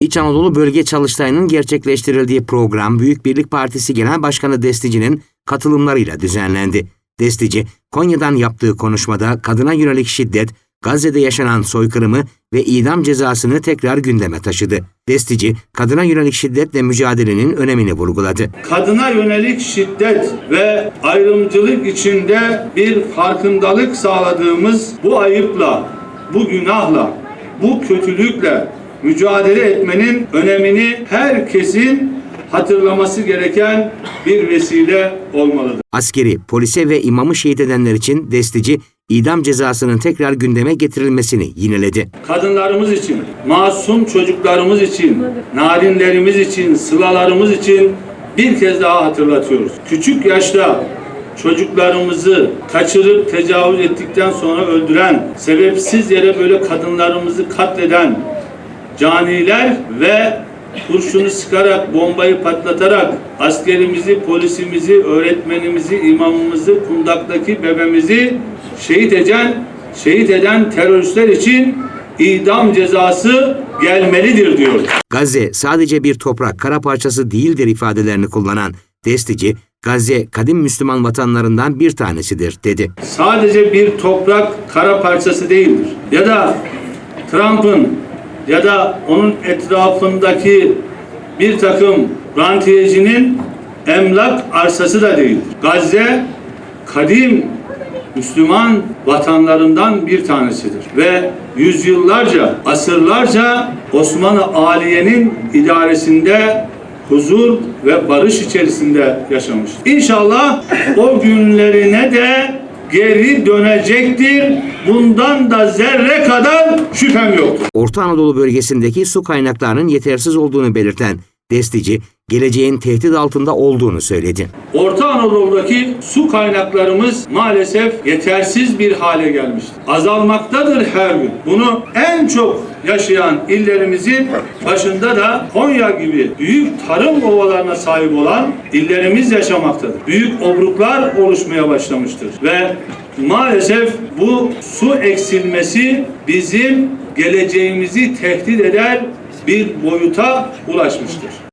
İç Anadolu Bölge Çalıştayı'nın gerçekleştirildiği program Büyük Birlik Partisi Genel Başkanı Destici'nin katılımlarıyla düzenlendi. Destici, Konya'dan yaptığı konuşmada kadına yönelik şiddet, Gazze'de yaşanan soykırımı ve idam cezasını tekrar gündeme taşıdı. Destici, kadına yönelik şiddetle mücadelenin önemini vurguladı. kadına yönelik şiddet ve ayrımcılık içinde bir farkındalık sağladığımız bu ayıpla, bu günahla, bu kötülükle mücadele etmenin önemini herkesin hatırlaması gereken bir vesile olmalıdır. Askeri, polise ve imamı şehit edenler için Destici, idam cezasının tekrar gündeme getirilmesini yineledi. Kadınlarımız için, masum çocuklarımız için, narinlerimiz için, sılalarımız için bir kez daha hatırlatıyoruz. Küçük yaşta çocuklarımızı kaçırıp tecavüz ettikten sonra öldüren, sebepsiz yere böyle kadınlarımızı katleden caniler ve kurşunu sıkarak, bombayı patlatarak askerimizi, polisimizi, öğretmenimizi, imamımızı, kundaktaki bebemizi şehit eden, şehit eden teröristler için idam cezası gelmelidir diyor. Gazze sadece bir toprak, kara parçası değildir ifadelerini kullanan Destici, Gazze kadim Müslüman vatanlarından bir tanesidir dedi. sadece bir toprak kara parçası değildir. Ya da Trump'ın ya da onun etrafındaki bir takım rantiyecinin emlak arsası da değildir. Gazze kadim Müslüman vatanlarından bir tanesidir ve yüzyıllarca, asırlarca Osmanlı Aliye'nin idaresinde huzur ve barış içerisinde yaşamıştır. İnşallah o günlerine geri dönecektir. Bundan da zerre kadar şüphem yoktur. Orta Anadolu bölgesindeki su kaynaklarının yetersiz olduğunu belirten Destici, geleceğin tehdit altında olduğunu söyledi. Orta Anadolu'daki su kaynaklarımız maalesef yetersiz bir hale gelmiştir. Azalmaktadır her gün. Bunu en çok yaşayan illerimizin başında da Konya gibi büyük tarım ovalarına sahip olan illerimiz yaşamaktadır. Büyük obruklar oluşmaya başlamıştır ve maalesef bu su eksilmesi bizim geleceğimizi tehdit eder bir boyuta ulaşmıştır.